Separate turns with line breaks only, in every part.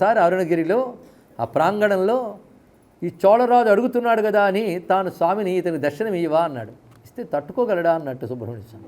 Sir అరుణగిరిలో ఆ ప్రాంగణంలో ఈ చోళరాజు అడుగుతున్నాడు కదా అని తాను స్వామిని ఇతనికి దర్శనం ఇవ్వా అన్నాడు. ఇస్తే తట్టుకోగలడా? అన్నట్టు సుబ్రహ్మణ్య స్వామి.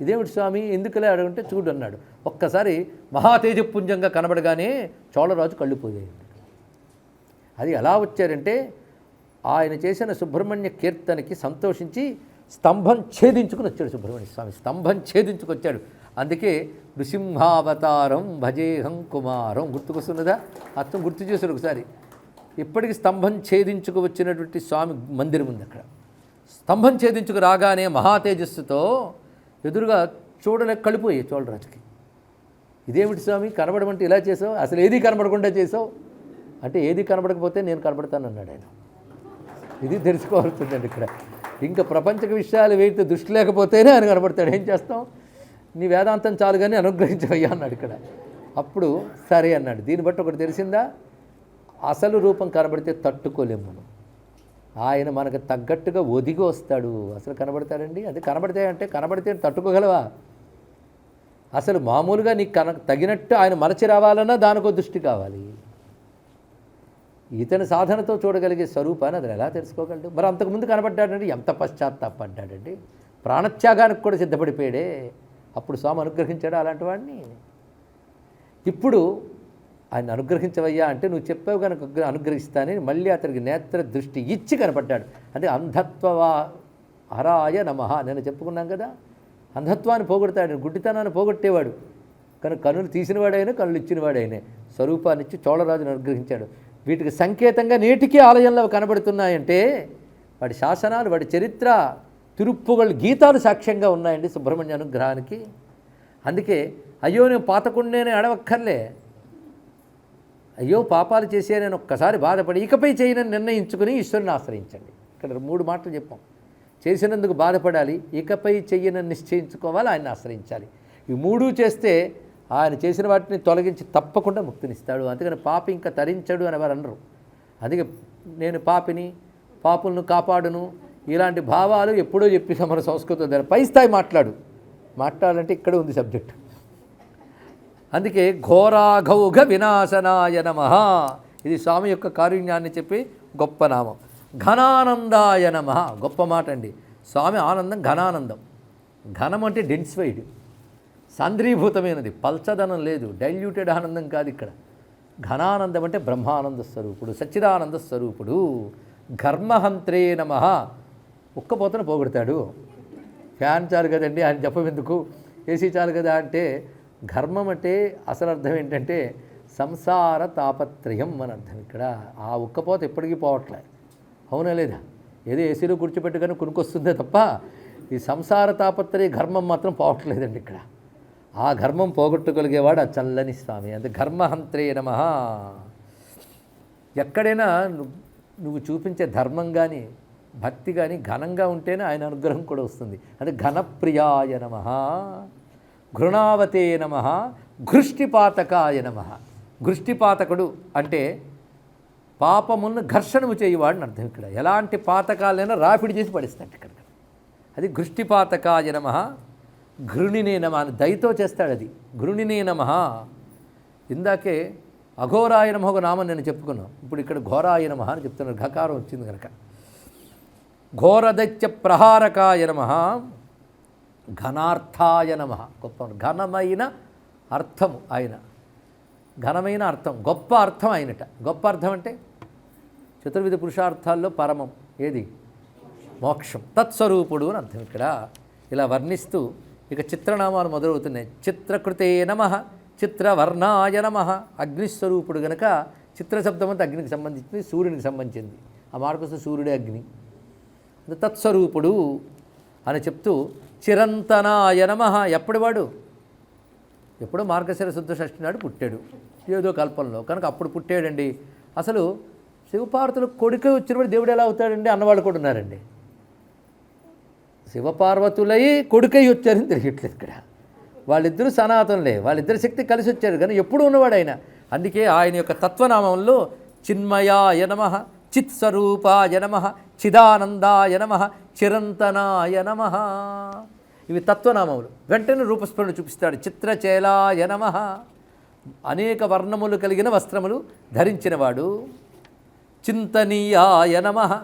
ఇదేమిటి స్వామి? ఎందుకులే అడుగుంటే చూడు అన్నాడు. ఒక్కసారి మహాతేజపుంజంగా కనబడగానే చోళరాజు కళ్ళు అది ఎలా వచ్చారంటే ఆయన చేసిన సుబ్రహ్మణ్య కీర్తనకి సంతోషించి స్తంభం ఛేదించుకుని వచ్చాడు సుబ్రహ్మణ్య స్వామి. స్తంభం ఛేదించుకొచ్చాడు. అందుకే నృసింహావతారం భజేహం కుమారం. గుర్తుకొస్తున్నదా? అర్థం గుర్తు చేశారు ఒకసారి. ఇప్పటికి స్తంభం ఛేదించుకు వచ్చినటువంటి స్వామి మందిరం ఉంది అక్కడ. స్తంభం ఛేదించుకు రాగానే మహాతేజస్సుతో ఎదురుగా చూడలేక కళ్ళిపోయి చోళరాజుకి. ఇదేమిటి స్వామి? కనబడమంటే ఇలా చేసావు? అసలు ఏది కనబడకుండా చేసావు? అంటే ఏది కనబడకపోతే నేను కనబడతాను అన్నాడు ఆయన. ఇది తెలుసుకోవాల్సిందండి ఇక్కడ. ఇంకా ప్రపంచక విషయాలు వేయితే దృష్టి లేకపోతేనే ఆయన కనబడతాడు. ఏం చేస్తాం? నీ వేదాంతం చాలు కానీ అనుగ్రహించవయ్యా అన్నాడు ఇక్కడ. అప్పుడు సరే అన్నాడు. దీన్ని బట్టి ఒకటి తెలిసిందా? అసలు రూపం కనబడితే తట్టుకోలేము మనం. ఆయన మనకు తగ్గట్టుగా ఒదిగి వస్తాడు. అసలు కనబడతాడండి? అది కనబడితే అంటే కనబడితే తట్టుకోగలవా? అసలు మామూలుగా నీకు కన తగినట్టు ఆయన మలచి రావాలన్నా దానికో దృష్టి కావాలి. ఇతని సాధనతో చూడగలిగే స్వరూపాన్ని అతను ఎలా తెలుసుకోగలడు? మరి అంతకుముందు కనబడ్డాడండి? ఎంత పశ్చాత్తాపడ్డాడండి ప్రాణత్యాగానికి కూడా సిద్ధపడిపోయాడే. అప్పుడు స్వామి అనుగ్రహించాడు అలాంటి వాడిని? ఇప్పుడు ఆయన అనుగ్రహించవయ్యా అంటే నువ్వు చెప్పావు కనుక అనుగ్రహిస్తానని మళ్ళీ అతనికి నేత్ర దృష్టి ఇచ్చి కనపడ్డాడు. అంటే అంధత్వవా హరాయ నమ నేను చెప్పుకున్నాం కదా. అంధత్వాన్ని పోగొడతాడు గుడ్డితనాన్ని పోగొట్టేవాడు. కనుక కనులు తీసినవాడైనా కనులు ఇచ్చినవాడైనా. స్వరూపాన్నిచ్చి చోళరాజును అనుగ్రహించాడు. వీటికి సంకేతంగా నేటికి ఆలయంలో కనబడుతున్నాయంటే వాడి శాసనాలు వాడి చరిత్ర తిరుప్పుగల్ గీతాలు సాక్ష్యంగా ఉన్నాయండి సుబ్రహ్మణ్య అనుగ్రహానికి. అందుకే అయ్యో నేను పాతకుండేనే అడవక్కర్లే అయ్యో పాపాలు చేసే నేను ఒక్కసారి బాధపడి ఇకపై చేయనని నిర్ణయించుకుని ఈశ్వరుని ఆశ్రయించండి. ఇక్కడ మూడు మాటలు చెప్పాం. చేసినందుకు బాధపడాలి ఇకపై చెయ్యనని నిశ్చయించుకోవాలి ఆయన ఆశ్రయించాలి. ఈ మూడు చేస్తే ఆయన చేసిన వాటిని తొలగించి తప్పకుండా ముక్తినిస్తాడు. అందుకని పాపి ఇంకా తరించడు అని వారు అనరు. అందుకే నేను పాపిని పాపులను కాపాడును ఇలాంటి భావాలు ఎప్పుడో చెప్పి మన సంస్కృతం దగ్గర. పై స్థాయి మాట్లాడు. మాట్లాడాలంటే ఇక్కడ ఉంది సబ్జెక్ట్. అందుకే ఘోరాఘౌఘ వినాశనాయ నమ. ఇది స్వామి యొక్క కారుణ్యాన్ని చెప్పి గొప్ప నామం. ఘనానందాయ నమ. గొప్ప మాట అండి. స్వామి ఆనందం ఘనానందం. ఘనం అంటే డెన్సిఫైడ్ సాంద్రీభూతమైనది. పల్చదనం లేదు. డైల్యూటెడ్ ఆనందం కాదు ఇక్కడ. ఘనానందం అంటే బ్రహ్మానంద స్వరూపుడు సచ్చిదానంద స్వరూపుడు. ఘర్మహంత్రే నమ. ఉక్కపోతన పోగొడతాడు. ఫ్యాన్ చాలు కదండి ఆయన చెప్పమెందుకు ఏసీ చాలు కదా అంటే ఘర్మం అంటే అసలు అర్థం ఏంటంటే సంసార తాపత్రయం అని అర్థం ఇక్కడ. ఆ ఉక్కపోత ఎప్పటికీ పోవట్లే. అవునా లేదా? ఏదో ఏసీలో కూర్చోబెట్టుకొని కొనుక్కొస్తుందే తప్ప ఈ సంసార తాపత్రయ ఘర్మం మాత్రం పోవట్లేదండి ఇక్కడ. ఆ ఘర్మం పోగొట్టుగలిగేవాడు ఆ చల్లని స్వామి. అంటే ఘర్మహంత్రే నమ. ఎక్కడైనా నువ్వు చూపించే ధర్మం కానీ భక్తి కానీ ఘనంగా ఉంటేనే ఆయన అనుగ్రహం కూడా వస్తుంది. అంటే ఘనప్రియాయ నమ ఘృణావతే నమ ఘృష్టిపాతకాయ నమ. ఘృష్టిపాతకుడు అంటే పాపములను ఘర్షణము చేయవాడని అర్థం ఇక్కడ. ఎలాంటి పాతకాలైనా రాపిడి చేసి పడిస్తాడు ఇక్కడ. అది ఘృష్టిపాతకాయ నమ ఘృణినే నమ అని దయతో చేస్తాడు అది. ఘృణినే నమ. ఇందాకే అఘోరాయ నమ ఒక నామం నేను చెప్పుకున్నాను. ఇప్పుడు ఇక్కడ ఘోరాయ నమ అని చెప్తున్నారు. ఘకారం వచ్చింది కనుక. ఘోరదైత్య ప్రహారకాయ నమ ఘనార్థాయ నమ. గొప్ప ఘనమైన అర్థము ఆయన. ఘనమైన అర్థం గొప్ప అర్థం అయినట గొప్ప అర్థం అంటే చతుర్విధ పురుషార్థాల్లో పరమం. ఏది? మోక్షం. తత్స్వరూపుడు అని అర్థం ఇక్కడ. ఇలా వర్ణిస్తూ ఇక చిత్రనామాలు మొదలవుతున్నాయి. చిత్రకృతే నమ చిత్రవర్ణాయ నమ. అగ్నిస్వరూపుడు గనక చిత్ర శబ్దం అంతా అగ్నికి సంబంధించింది సూర్యునికి సంబంధించింది. ఆ మార్పు సూర్యుడే అగ్ని. తత్స్వరూపుడు అని చెప్తూ చిరంతనాయ నమ. ఎప్పటివాడు ఎప్పుడో మార్గశిర శుద్ధ షష్ఠి నాడు పుట్టాడు. ఏదో కల్పంలో. కనుక అప్పుడు పుట్టాడండి. అసలు శివపార్వతులు కొడుకే వచ్చినప్పుడు దేవుడు ఎలా అవుతాడండి? అన్నవాళ్ళు కూడా ఉన్నారండి. శివపార్వతులై కొడుకై వచ్చారని తెలియట్లేదు ఇక్కడ. వాళ్ళిద్దరూ సనాతనులే. వాళ్ళిద్దరు శక్తి కలిసి వచ్చారు కానీ ఎప్పుడు ఉన్నవాడు ఆయన అందుకే ఆయన యొక్క తత్వనామంలో చిన్మయాయ నమ. చిత్స్వరూపాయ నమ చిదానందాయ నమ చిరంతనాయ నమ. ఇవి తత్వనామములు. వెంటనే రూపస్మరణ చూపిస్తాడు. చిత్రచేలాయ నమ. అనేక వర్ణములు కలిగిన వస్త్రములు ధరించినవాడు. చింతనీయాయ నమ.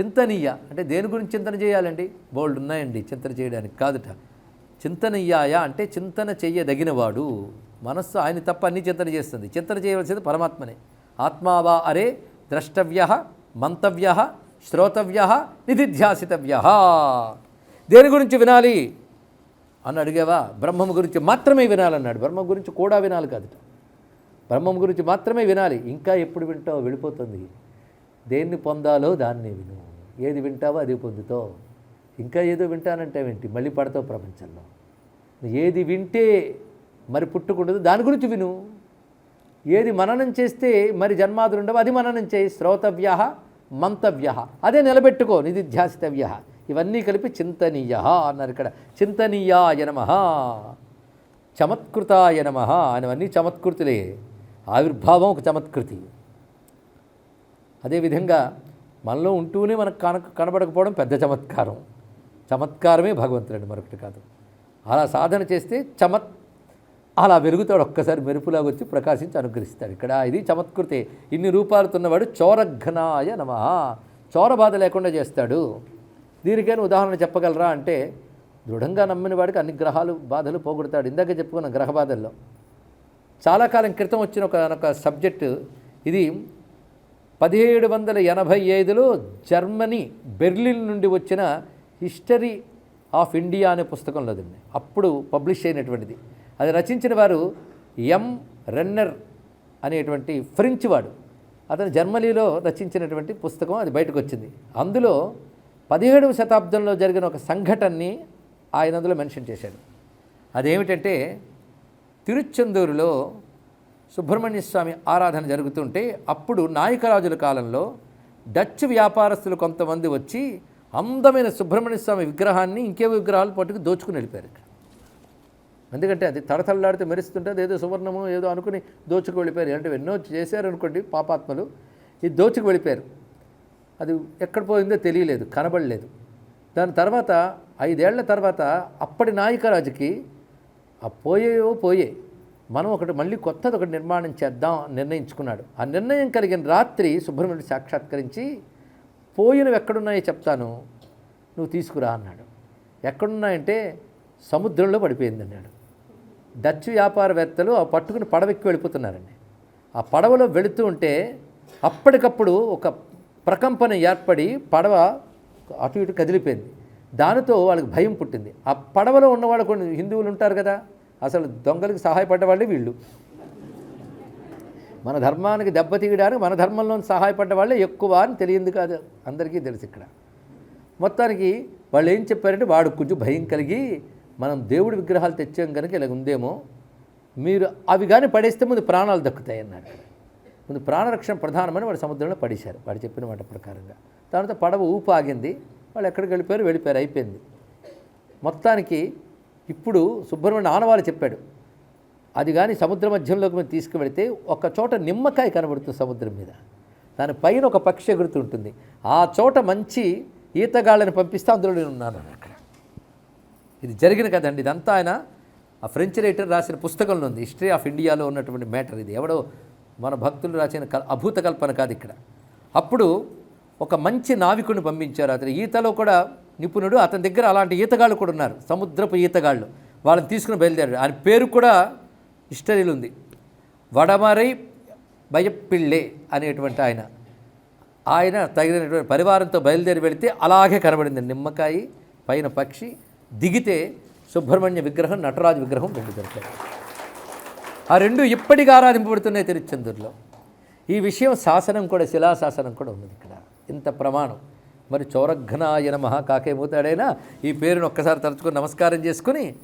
చింతనీయ అంటే దేని గురించి చింతన చేయాలండి? బోల్డ్ ఉన్నాయండి చింతన చేయడానికి కాదుట. చింతనీయాయ అంటే చింతన చెయ్యదగినవాడు. మనస్సు ఆయన తప్ప అన్ని చింతన చేస్తుంది. చింతన చేయవలసింది పరమాత్మనే. ఆత్మావా అరే ద్రష్టవ్య మంతవ్య శ్రోతవ్య నిధిధ్యాసితవ్య. దేని గురించి వినాలి? అని అడిగావా? బ్రహ్మం గురించి మాత్రమే వినాలన్నాడు. బ్రహ్మం గురించి కూడా వినాలి కాదు బ్రహ్మం గురించి మాత్రమే వినాలి. ఇంకా ఎప్పుడు వింటావో వెళ్ళిపోతుంది. దేన్ని పొందాలో దాన్ని విను. ఏది వింటావో అది పొందుతావు ఇంకా ఏదో వింటానంటావేంటి మళ్ళీ పడతావు ప్రపంచంలో. ఏది వింటే మరి పుట్టుకుండదు. దాని గురించి విను. ఏది మననం చేస్తే మరి జన్మాదులు ఉండవు అది మననం చేయి. శ్రోతవ్య మంతవ్య. అదే నిలబెట్టుకో నిధిధ్యాసితవ్య. ఇవన్నీ కలిపి చింతనీయ అన్నారు ఇక్కడ. చింతనీయాయ నమ చమత్కృతాయ నమ అనేవన్నీ చమత్కృతులే. ఆవిర్భావం ఒక చమత్కృతి. అదేవిధంగా మనలో ఉంటూనే మనకు కన కనబడకపోవడం పెద్ద చమత్కారం. చమత్కారమే భగవంతుడండి మరొకటి కాదు. అలా సాధన చేస్తే చమత్ అలా వెలుగుతాడు ఒక్కసారి మెరుపులాగా వచ్చి ప్రకాశించి అనుగ్రహిస్తాడు. ఇక్కడ ఇది చమత్కృతే. ఇన్ని రూపాలుతున్నవాడు చోరఘ్నాయ నమ. చోర బాధ లేకుండా చేస్తాడు. దీనికైనా ఉదాహరణ చెప్పగలరా అంటే దృఢంగా నమ్మిన వాడికి అన్ని గ్రహాలు బాధలు పోగొడతాడు. ఇందాక చెప్పుకున్న గ్రహ బాధల్లో. చాలా కాలం క్రితం వచ్చిన ఒక ఒక సబ్జెక్టు ఇది. పదిహేడు వందల ఎనభై ఐదులో జర్మనీ బెర్లిన్ నుండి వచ్చిన హిస్టరీ ఆఫ్ ఇండియా అనే పుస్తకంలోదండి అప్పుడు పబ్లిష్ అయినటువంటిది. అది రచించిన వారు ఎం రెన్నర్ అనేటువంటి ఫ్రెంచ్ వాడు. అతను జర్మనీలో రచించినటువంటి పుస్తకం అది బయటకు వచ్చింది అందులో పదిహేడవ శతాబ్దంలో జరిగిన ఒక సంఘటనని ఆయన అందులో మెన్షన్ చేశాడు. అదేమిటంటే తిరుచెందూరులో సుబ్రహ్మణ్య స్వామి ఆరాధన జరుగుతుంటే అప్పుడు నాయకరాజుల కాలంలో డచ్ వ్యాపారస్తులు కొంతమంది వచ్చి అందమైన సుబ్రహ్మణ్య స్వామి విగ్రహాన్ని ఇంకే విగ్రహాలు పట్టుకు దోచుకుని వెళ్ళిపోయారు ఇక్కడ ఎందుకంటే అది తడతడలాడితే మెరుస్తుంటే ఏదో సువర్ణము ఏదో అనుకుని దోచుకు వెళ్ళిపోయారు. అంటే ఎన్నో చేశారు అనుకోండి పాపాత్మలు. ఇది దోచుకు వెళ్ళిపోయారు. అది ఎక్కడ పోయిందో తెలియలేదు కనబడలేదు. దాని తర్వాత ఐదేళ్ళ తర్వాత అప్పటి నాయకరాజుకి ఆ పోయేవో పోయే మనం ఒకటి మళ్ళీ కొత్తది ఒకటి నిర్మాణం చేద్దాం అని నిర్ణయించుకున్నాడు. ఆ నిర్ణయం కలిగిన రాత్రి సుబ్రహ్మణ్యుడు సాక్షాత్కరించి పోయినవి ఎక్కడున్నాయో చెప్తాను నువ్వు తీసుకురా అన్నాడు. ఎక్కడున్నాయంటే సముద్రంలో పడిపోయింది అన్నాడు డచ్ వ్యాపారవేత్తలు ఆ పట్టుకుని పడవెక్కి వెళ్ళిపోతున్నారండి. ఆ పడవలో వెళుతూ ఉంటే అప్పటికప్పుడు ఒక ప్రకంపన ఏర్పడి పడవ అటు ఇటు కదిలిపోయింది. దానితో వాళ్ళకి భయం పుట్టింది. ఆ పడవలో ఉన్నవాళ్ళు కొన్ని హిందువులు ఉంటారు కదా అసలు దొంగలకు సహాయపడ్డ వాళ్ళే. వీళ్ళు మన ధర్మానికి దెబ్బతీయడానికి మన ధర్మంలో సహాయపడ్డ వాళ్ళే ఎక్కువ అని తెలియంది కాదు అందరికీ తెలుసు ఇక్కడ. మొత్తానికి వాళ్ళు ఏం చెప్పారంటే వాడు కొంచెం భయం కలిగి మనం దేవుడి విగ్రహాలు తెచ్చాం కనుక ఇలా ఉందేమో మీరు అవి కానీ పడేస్తే ముందు ప్రాణాలు దక్కుతాయి అన్నాడు. ముందు ప్రాణరక్షణ ప్రధానమని వాడు సముద్రంలో పడేశారు. వాడు చెప్పిన మాట ప్రకారంగా. తర్వాత పడవ ఊపు ఆగింది. వాళ్ళు ఎక్కడికి వెళ్ళిపోయారు? వెళ్ళిపోయారు. అయిపోయింది. మొత్తానికి ఇప్పుడు సుబ్రహ్మణ్య ఆనవాళ్ళు చెప్పాడు అది కానీ సముద్ర మధ్యంలోకి మేము తీసుకువెళితే ఒక చోట నిమ్మకాయ కనబడుతుంది సముద్రం మీద. దాని పైన ఒక పక్షి ఎగురుతుంటుంది ఆ చోట మంచి ఈతగాళ్ళని పంపిస్తే అందులో నేను ఉన్నాను అక్కడ. ఇది జరిగిన కదండి ఇదంతా ఆయన ఆ ఫ్రెంచ్ రైటర్ రాసిన పుస్తకంలో ఉంది. హిస్టరీ ఆఫ్ ఇండియాలో ఉన్నటువంటి మ్యాటర్ ఇది. ఎవడో మన భక్తులు రాసిన కల్ అభూత కల్పన కాదు ఇక్కడ. అప్పుడు ఒక మంచి నావికుడిని పంపించారు అతను. ఈతలో కూడా నిపుణుడు అతని దగ్గర అలాంటి ఈతగాళ్ళు కూడా ఉన్నారు. సముద్రపు ఈతగాళ్ళు. వాళ్ళని తీసుకుని బయలుదేరాడు ఆయన పేరు కూడా హిస్టరీలు ఉంది. వడమరై భయపిళ్ళే అనేటువంటి ఆయన. ఆయన తగినటువంటి పరివారంతో బయలుదేరి వెళితే అలాగే కనబడింది. నిమ్మకాయ పైన పక్షి దిగితే సుబ్రహ్మణ్య విగ్రహం నటరాజు విగ్రహం రెండు దొరికాయి ఆ రెండు ఇప్పటికి ఆరాధింపబడుతున్నాయి తిరుచెందూరులో. ఈ విషయం శాసనం కూడా శిలాశాసనం కూడా ఉన్నది ఇక్కడ. ఇంత ప్రమాణం. మరి చౌరఘ్నాయన నమః ఈ పేరును ఒక్కసారి తలుచుకొని నమస్కారం చేసుకుని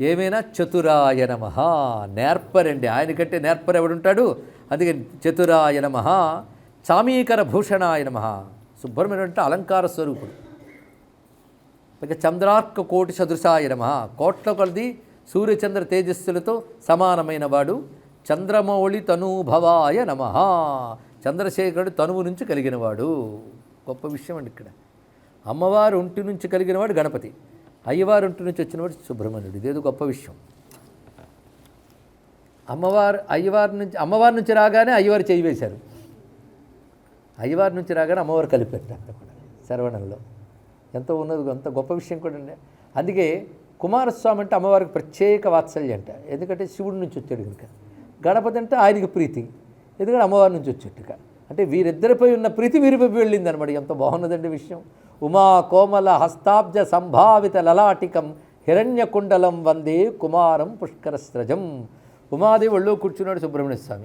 ఏమైనా చతురాయ మహా నేర్పరండి. ఆయనకంటే నేర్పరు ఎవడుంటాడు? అందుకే చతురాయ మహా చామీకర భూషణాయ మహా సుబ్రహ్మణ్యుడు అంటే అలంకార స్వరూపుడు. ఇక చంద్రార్క కోటి సదృశాయ నమ. కోట్ల కొలది సూర్యచంద్ర తేజస్సులతో సమానమైన వాడు చంద్రమౌళి తనూభవాయ నమ. చంద్రశేఖరుడు తనువు నుంచి కలిగినవాడు గొప్ప విషయం అండి ఇక్కడ. అమ్మవారు ఒంటి నుంచి కలిగినవాడు గణపతి. అయ్యవారు ఒంటి నుంచి వచ్చినవాడు సుబ్రహ్మణ్యుడు. ఇదేదో గొప్ప విషయం. అమ్మవారు అయ్యవారి నుంచి అమ్మవారి నుంచి రాగానే అయ్యవారు చేయి వేశారు. అయ్యవారి నుంచి రాగానే అమ్మవారు కలిపారు అక్కడ కూడా శరవణంలో ఎంతో ఉన్నది అంత గొప్ప విషయం కూడా అండి. అందుకే కుమారస్వామి అంటే అమ్మవారికి ప్రత్యేక వాత్సల్యం అంట. ఎందుకంటే శివుడి నుంచి వచ్చాడు కనుక. గణపతి అంటే ఆయనకి ప్రీతి. ఎందుకంటే అమ్మవారి నుంచి వచ్చేట్టుగా అంటే వీరిద్దరిపై ఉన్న ప్రీతి వీరిపై వెళ్ళింది అనమాట ఎంత బాగున్నదండి విషయం. ఉమా కోమల హస్తాబ్జ సంభావిత లలాటికం హిరణ్యకుండలం వందే కుమారం పుష్కరస్రజం. స్రజం ఉమాదేవుళ్ళో కూర్చున్నాడు సుబ్రహ్మణ్య స్వామి.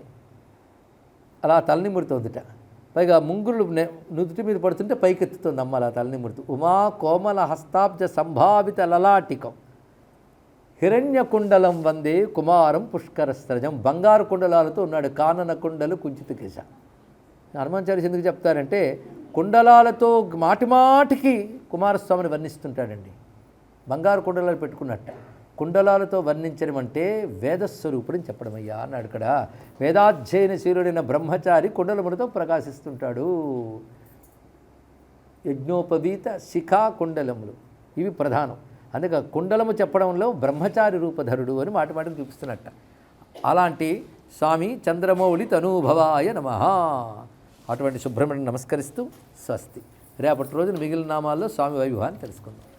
అలా తలనిమురుతోందిట. పైగా ముంగుళ్ళు నుదుటి మీద పడుతుంటే పైకెత్తుతుంది అమ్మ తలని తలనిమురుతూ ఉమా కోమల హస్తాబ్జ సంభావిత లలాటికం. హిరణ్య కుండలం వందే కుమారం పుష్కరస్త్రజం బంగారు కుండలాలతో ఉన్నాడు కానన కుండలు కుంచిత కేశ. హనుమాచార్య ఎందుకు చెప్తారంటే కుండలాలతో మాటిమాటికి కుమారస్వామిని వర్ణిస్తుంటాడండి. బంగారు కుండలాలు పెట్టుకున్నట్టు. కుండలాలతో వర్ణించడం అంటే వేదస్వరూపుడని చెప్పడం అయ్యా అన్నాడు ఇక్కడ. వేదాధ్యయన శీలుడైన బ్రహ్మచారి కుండలములతో ప్రకాశిస్తుంటాడు. యజ్ఞోపవీత శిఖా కుండలములు ఇవి ప్రధానం. అందుకే కుండలము చెప్పడంలో బ్రహ్మచారి రూపధరుడు అని మాట మాటకు చూపిస్తున్నట్ట. అలాంటి స్వామి చంద్రమౌళి తనూభవాయ నమ. అటువంటి సుబ్రహ్మణ్యం నమస్కరిస్తూ స్వస్తి. రేపటి రోజున మిగిలిన నామాల్లో స్వామి వైభవాన్ని తెలుసుకుందాం.